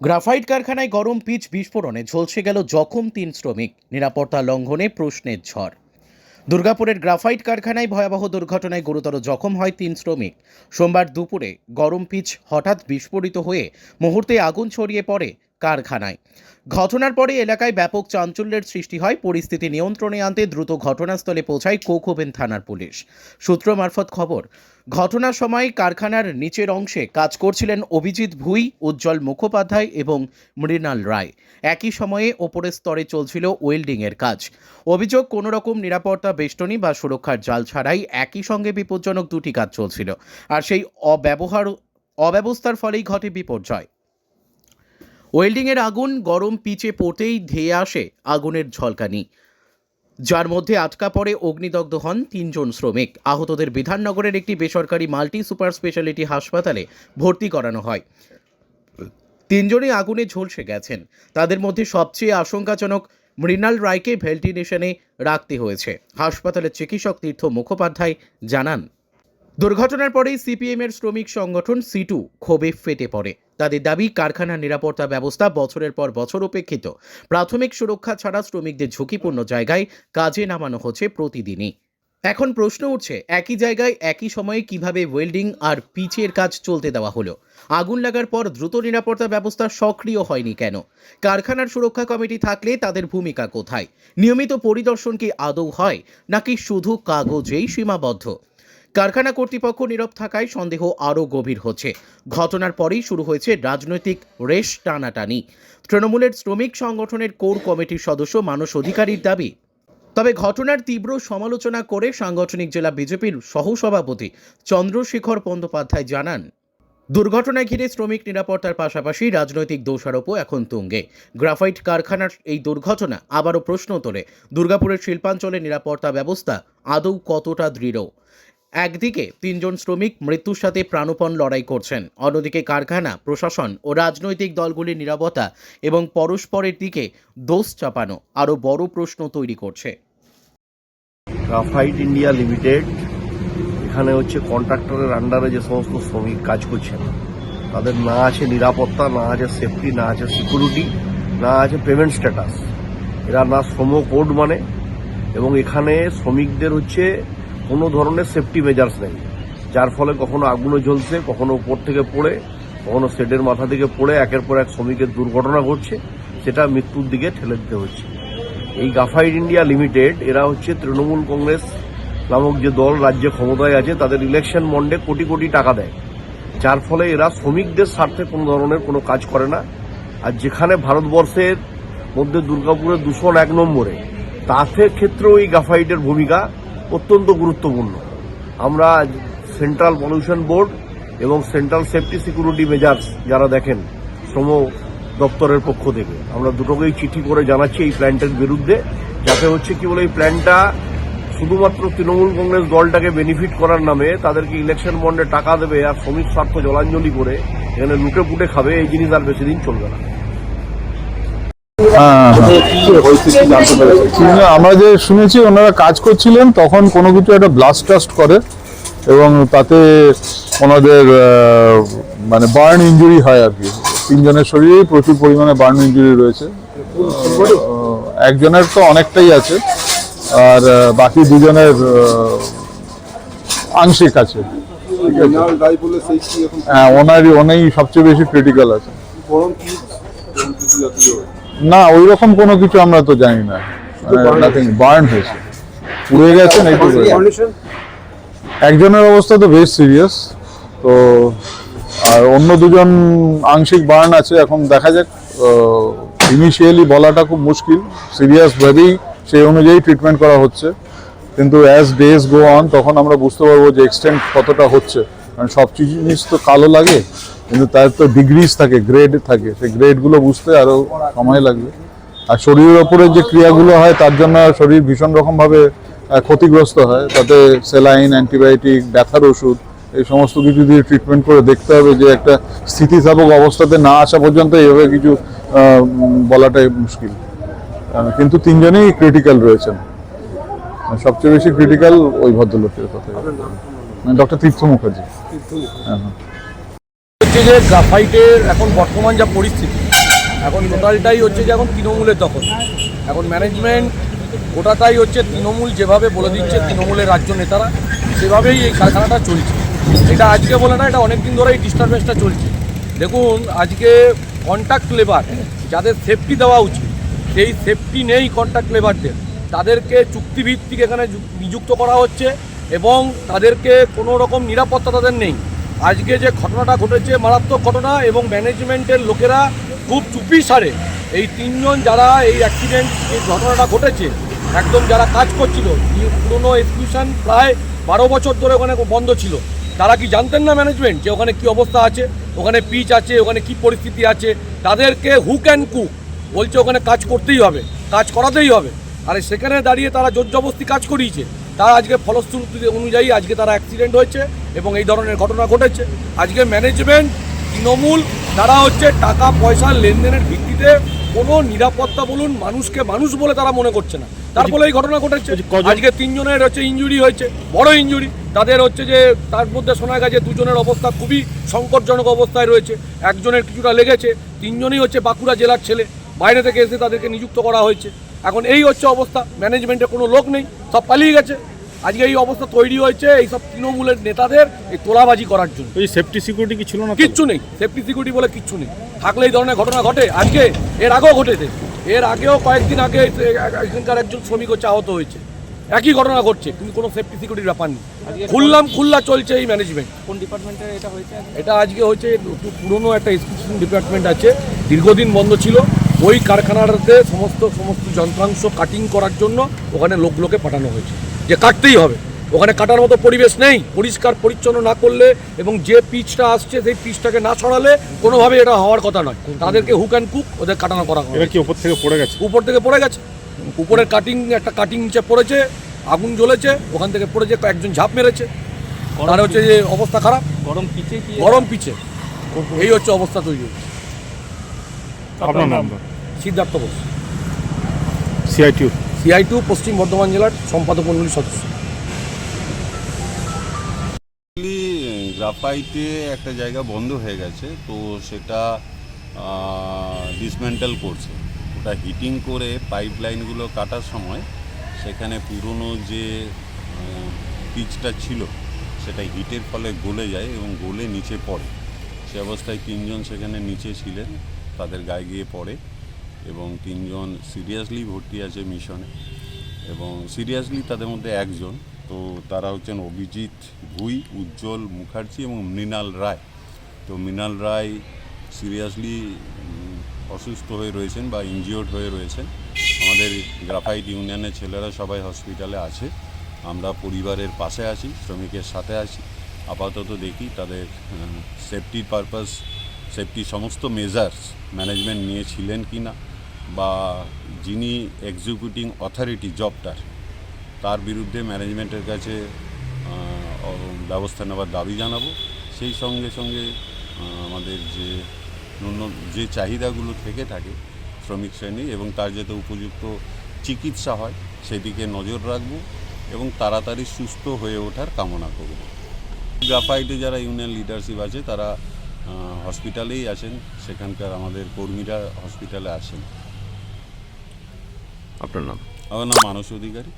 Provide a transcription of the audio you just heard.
Graphite কারখানায় গরম pitch বিস্ফোরণে ঝলসে গেল জখম তিন শ্রমিক। নিরাপত্তা লঙ্ঘনে প্রশ্নের ঝড়। দুর্গাপুরের গ্রাফাইট কারখানায় ভয়াবহ দুর্ঘটনায় গুরুতর জখম হয় তিন শ্রমিক। সোমবার দুপুরে গরম পিচ হঠাৎ বিস্ফোরিত হয়ে মুহূর্তে আগুন ছড়িয়ে পড়ে কারখানায়। ঘটনার পরে এলাকায় ব্যাপক চাঞ্চল্যের সৃষ্টি হয়। পরিস্থিতি নিয়ন্ত্রণে আনতে দ্রুত ঘটনাস্থলে পৌঁছায় কোকোবেন থানার পুলিশ। সূত্র মারফত খবর, ঘটনার সময় কারখানার নিচের অংশে কাজ করছিলেন অভিজিৎ ভুই, উজ্জ্বল মুখোপাধ্যায় এবং মৃণাল রায়। একই সময়ে ওপরের স্তরে চলছিল ওয়েল্ডিংয়ের কাজ। অভিযোগ কোনো রকম নিরাপত্তা, বেষ্টনী বা সুরক্ষার জাল ছাড়াই একই সঙ্গে বিপজ্জনক দুটি কাজ চলছিল। আর সেই অব্যবহার, অব্যবস্থার ফলেই ঘটে বিপর্যয়। ওয়েল্ডিংয়ের আগুন গরম পিচে পড়তেই ধেয়ে আসে আগুনের ঝলকানি। যার মধ্যে আটকা পড়ে অগ্নিদগ্ধ হন তিনজন শ্রমিক। আহতদের বিধাননগরের একটি বেসরকারি মাল্টি সুপার স্পেশালিটি হাসপাতালে ভর্তি করানো হয়। তিনজনই আগুনে ঝলসে গেছেন। তাদের মধ্যে সবচেয়ে আশঙ্কাজনক মৃণাল রায়কে ভেন্টিলেশনে রাখতে হয়েছে। হাসপাতালের চিকিৎসক তীর্থ মুখোপাধ্যায় জানান, দুর্ঘটনার পরেই সিপিএমের শ্রমিক সংগঠন সিটু ক্ষোভে ফেটে পড়ে। তাদের দাবি কারখানার নিরাপত্তা ব্যবস্থা বছরের পর বছর উপেক্ষিত। প্রাথমিক সুরক্ষা ছাড়া শ্রমিকদের ঝুঁকিপূর্ণ জায়গায় কাজে নামানো হচ্ছে প্রতিদিনই। এখন প্রশ্ন উঠছে, একই জায়গায় একই সময়ে কীভাবে ওয়েল্ডিং আর পিচের কাজ চলতে দেওয়া হলো? আগুন লাগার পর দ্রুত নিরাপত্তা ব্যবস্থা সক্রিয় হয়নি কেন? কারখানার সুরক্ষা কমিটি থাকলে তাদের ভূমিকা কোথায়? নিয়মিত পরিদর্শন কি আদৌ হয়, নাকি শুধু কাগজেই সীমাবদ্ধ? কারখানা কর্তৃপক্ষ নীরব থাকায় সন্দেহ আরও গভীর হচ্ছে। ঘটনার পরেই শুরু হয়েছে রাজনৈতিক রেশ টানাটানি। তৃণমূলের শ্রমিক সংগঠনের কোর কমিটির সদস্য মানস অধিকারীর দাবি, তবে ঘটনার তীব্র সমালোচনা করে সাংগঠনিক জেলা বিজেপির সহসভাপতি চন্দ্রশেখর বন্দ্যোপাধ্যায় জানান, দুর্ঘটনায় ঘিরে শ্রমিক নিরাপত্তার পাশাপাশি রাজনৈতিক দোষারোপও এখন তুঙ্গে। গ্রাফাইট কারখানার এই দুর্ঘটনা আবারও প্রশ্ন তোলে। দুর্গাপুরের শিল্পাঞ্চলের নিরাপত্তা ব্যবস্থা আদৌ কতটা দৃঢ়? একদিকে তিনজন শ্রমিক মৃত্যুর সাথে প্রাণপণ লড়াই করছেন, অন্যদিকে কারখানা, প্রশাসন ও রাজনৈতিক দলগুলির নিরাপত্তা এবং পরস্পরের দিকে দোষ চাপানো আরও বড় প্রশ্ন তৈরি করছে। গ্রাফাইট ইন্ডিয়া লিমিটেড, এখানে হচ্ছে কন্ট্রাক্টরের আন্ডারে যে সমস্ত শ্রমিক কাজ করছেন তাদের না আছে নিরাপত্তা, না আছে সেফটি না আছে সিকিউরিটি না আছে পেমেন্ট স্ট্যাটাস এরা না শ্রম কোড মানে এবং এখানে শ্রমিকদের হচ্ছে কোনো ধরনের সেফটি মেজার্স নেই। যার ফলে কখনো আগুনে জ্বলছে, কখনো উপর থেকে পড়ে, কখনো শেডের মাথা থেকে পড়ে, একের পর এক শ্রমিকের দুর্ঘটনা ঘটছে, সেটা মৃত্যুর দিকে ঠেলে দিতে হচ্ছে। এই গাফাইড ইন্ডিয়া লিমিটেড, এরা হচ্ছে তৃণমূল কংগ্রেস নামক যে দল রাজ্যে ক্ষমতায় আছে, তাদের ইলেকশন মন্ডে কোটি কোটি টাকা দেয়। যার ফলে এরা শ্রমিকদের স্বার্থে কোনো ধরনের কোনো কাজ করে না। আর যেখানে ভারতবর্ষের মধ্যে দুর্গাপুরের দূষণ এক নম্বরে, তাতে ক্ষেত্রেও এই গাফাইটের ভূমিকা অত্যন্ত গুরুত্বপূর্ণ। আমরা সেন্ট্রাল পলিউশন বোর্ড এবং সেন্ট্রাল সেফটি সিকিউরিটি মেজার্স যারা দেখেন, শ্রম দপ্তরের পক্ষ থেকে, আমরা দুটোকেই চিঠি করে জানাচ্ছি এই প্ল্যান্টের বিরুদ্ধে, যাতে হচ্ছে কি বলে এই প্ল্যানটা শুধুমাত্র তৃণমূল কংগ্রেস দলটাকে বেনিফিট করার নামে তাদেরকে ইলেকশন বন্ডে টাকা দেবে আর শ্রমিক স্বার্থ জলাঞ্জলি করে এখানে লুটে পুটে খাবে, এই জিনিস আর বেশি দিন চলবে না। আমরা যে শুনেছি, ওনারা কাজ করছিলেন, তখন কোনো কিছু একটা ব্লাস্ট টাস্ট করে এবং তাতে ওনাদের মানে বার্ন ইঞ্জুরি হয় আর কি। তিনজনের শরীরেই প্রচুর পরিমাণে বার্ন ইঞ্জুরি রয়েছে। একজনের তো অনেকটাই আছে, আর বাকি দুজনের আংশিক আছে। হ্যাঁ ওনারই, ওনাই সবচেয়ে বেশি ক্রিটিক্যাল আছে। না ওই রকম কোনো কিছু আমরা তো জানি না। নাথিং বার্ন হয়েছে। পুড়ে গেছেন একজনের অবস্থা তো বেশ সিরিয়াস তো আর অন্য দুজন আংশিক বার্ন আছে এখন দেখা যাক ইনিশিয়ালি বলাটা খুব মুশকিল সিরিয়াস ভেবেই সেই অনুযায়ী ট্রিটমেন্ট করা হচ্ছে। কিন্তু অ্যাজ ডেজ গো অন তখন আমরা বুঝতে পারব যে এক্সটেন্ট কতটা হচ্ছে। কারণ সব জিনিস তো কালো লাগে। কিন্তু তার তো ডিগ্রিজ থাকে গ্রেড থাকে। সেই গ্রেডগুলো বুঝতে আরও সময় লাগবে। আর শরীরের ওপরে যে ক্রিয়াগুলো হয়, তার জন্য শরীর ভীষণ রকমভাবে ক্ষতিগ্রস্ত হয়। তাতে সেলাইন অ্যান্টিবায়োটিক ব্যথার ওষুধ, এই সমস্ত কিছু দিয়ে ট্রিটমেন্ট করে দেখতে হবে যে একটা স্থিতিস্থাপক অবস্থাতে না আসা পর্যন্ত এইভাবে কিছু বলাটাই মুশকিল। কিন্তু তিনজনেই ক্রিটিক্যাল রয়েছেন। সবচেয়ে বেশি ক্রিটিক্যাল ওই ভদ্রলোকের কথা ডক্টর তীর্থ মুখার্জি হ্যাঁ হ্যাঁ। হচ্ছে যে গ্রাফাইটের এখন বর্তমান যা পরিস্থিতি, এখন টোটালটাই হচ্ছে যে এখন তৃণমূলের দখল। এখন ম্যানেজমেন্ট গোটাটাই হচ্ছে তৃণমূল যেভাবে বলে দিচ্ছে তৃণমূলের রাজ্য নেতারা, সেভাবেই এই কারখানাটা চলছে। এটা আজকে বলে না, এটা অনেক দিন ধরে এই ডিস্টারবেন্সটা চলছে। দেখুন, আজকে কন্ট্যাক্ট লেবার যাদের সেফটি দেওয়া উচিত, সেই সেফটি নেই কন্ট্যাক্ট লেবারদের তাদেরকে চুক্তিভিত্তিক এখানে নিযুক্ত করা হচ্ছে এবং তাদেরকে কোনো রকম নিরাপত্তা তাদের নেই। আজকে যে ঘটনাটা ঘটেছে মারাত্মক ঘটনা এবং ম্যানেজমেন্টের লোকেরা খুব চুপি সারে। এই তিনজন যারা এই অ্যাক্সিডেন্ট এই ঘটনাটা ঘটেছে, একদম যারা কাজ করছিল পুরনো এক্সকিউশন প্রায় বারো বছর ধরে ওখানে বন্ধ ছিল। তারা কি জানতেন না ম্যানেজমেন্ট যে ওখানে কি অবস্থা আছে? ওখানে পিচ আছে, ওখানে কি পরিস্থিতি আছে? তাদেরকে হুক অ্যান্ড কুক বলছে ওখানে কাজ করতেই হবে, কাজ করাতেই হবে। আর সেখানে দাঁড়িয়ে তারা জোর জবস্তি কাজ করিয়েছে। তার আজকে ফলশ্রুতি অনুযায়ী আজকে তারা অ্যাক্সিডেন্ট হয়েছে। এবং এই ধরনের ঘটনা ঘটেছে। আজকে ম্যানেজমেন্ট তৃণমূল তারা হচ্ছে টাকা পয়সার লেনদেনের ভিত্তিতে কোনো নিরাপত্তা বলুন মানুষকে মানুষ বলে তারা মনে করছে না। তার ফলে এই ঘটনা ঘটেছে। আজকে তিনজনের হচ্ছে ইঞ্জুরি হয়েছে বড় ইঞ্জুরি তাদের হচ্ছে যে তার মধ্যে শোনা গেছে দুজনের অবস্থা খুবই সংকটজনক অবস্থায় রয়েছে। একজনের কিছুটা লেগেছে তিনজনই হচ্ছে বাঁকুড়া জেলার ছেলে। বাইরে থেকে এসে তাদেরকে নিযুক্ত করা হয়েছে। এখন এই হচ্ছে অবস্থা ম্যানেজমেন্টের কোনো লোক নেই সব পালিয়ে গেছে। আজকে এই অবস্থা তৈরি হয়েছে এইসব তৃণমূলের নেতাদের এই তোলাবাজি করার জন্য। ওই সেফটি সিকিউরিটি কি ছিল না কিচ্ছু নেই সেফটি সিকিউরিটি বলে কিচ্ছু নেই। থাকলে এই ধরনের ঘটনা ঘটে আজকে এর আগেও ঘটেছে। এর আগেও কয়েকদিন আগে এখানকার একজন শ্রমিক হচ্ছে আহত হয়েছে। একই ঘটনা ঘটছে কিন্তু কোনো সেফটি সিকিউরিটির ব্যাপার নেই। খুললাম খুল্লা চলছে এই ম্যানেজমেন্ট কোন ডিপার্টমেন্টের এটা হয়েছে এটা আজকে হচ্ছে একটু পুরনো একটা এক্সকিউশন ডিপার্টমেন্ট আছে দীর্ঘদিন বন্ধ ছিল। ওই কারখানাটাতে সমস্ত সমস্ত যন্ত্রাংশ কাটিং করার জন্য ওখানে লোকগুলোকে পাঠানো হয়েছে। যে কাটতেই হবে। ওখানে কাটার মতো পরিবেশ নেই পরিষ্কার পরিচ্ছন্ন না করলে এবং যে পিচটা আসছে সেই পিচটাকে না ছড়ালে কোনোভাবে এটা হওয়ার কথা নয়। তাদেরকে হুক অ্যান্ড কুক ওদের কাটানো করা হবে। কি ওপর থেকে পড়ে গেছে? উপর থেকে পড়ে গেছে। উপরের কাটিং একটা কাটিং নিচে পড়েছে আগুন জ্বলেছে ওখান থেকে পড়েছে একজন ঝাঁপ মেরেছে। তার হচ্ছে যে অবস্থা খারাপ। গরম পিচে কি গরম পিচে। এই হচ্ছে অবস্থা তৈরি হচ্ছে আপনার নাম? Siddhartha Bose. CITU CITU Paschim Bardhaman জেলার সম্পাদক মন্ডলীর সদস্য। গ্রাফাইটে একটা জায়গা বন্ধ হয়ে গেছে, তো সেটা ডিসমেন্টাল করছে। ওটা হিটিং করে পাইপ লাইনগুলো কাটার সময় সেখানে পুরনো যে পিচটা ছিল, সেটা হিটের ফলে গলে যায় এবং গলে নিচে পড়ে। সে অবস্থায় তিনজন সেখানে নিচে ছিলেন, তাদের গায়ে গিয়ে পড়ে। এবং তিনজন সিরিয়াসলি ভর্তি আছে মিশনে এবং সিরিয়াসলি তাদের মধ্যে একজন। তো তারা হচ্ছেন অভিজিৎ ভুই, উজ্জ্বল মুখার্জি এবং মৃণাল রায়। তো মৃণাল রায় সিরিয়াসলি অসুস্থ হয়ে রয়েছেন বা ইনজিওর্ড হয়ে রয়েছেন। আমাদের গ্রাফাইট ইউনিয়নের ছেলেরা সবাই হসপিটালে আছে। আমরা পরিবারের পাশে আছি, শ্রমিকের সাথে আছি। আপাতত দেখি তাদের সেফটির পারপাস সেফটি সমস্ত মেজার্স ম্যানেজমেন্ট নিয়েছিলেন কি না বা যিনি এক্সিকিউটিং অথরিটি জবটার তার বিরুদ্ধে ম্যানেজমেন্টের কাছে ব্যবস্থা নেওয়ার দাবি জানাব। সেই সঙ্গে সঙ্গে আমাদের যে ন্যূন যে চাহিদাগুলো থেকে থাকে শ্রমিক শ্রেণি এবং তার যাতে উপযুক্ত চিকিৎসা হয়, সেদিকে নজর রাখব এবং তাড়াতাড়ি সুস্থ হয়ে ওঠার কামনা করব। গ্রাফাইটে যারা ইউনিয়ন লিডারশিপ আছে, তারা হসপিটালেই আছেন। সেখানকার আমাদের কর্মীরা হসপিটালে আছেন। আপনার নাম? আমার নাম মানস অধিকারী।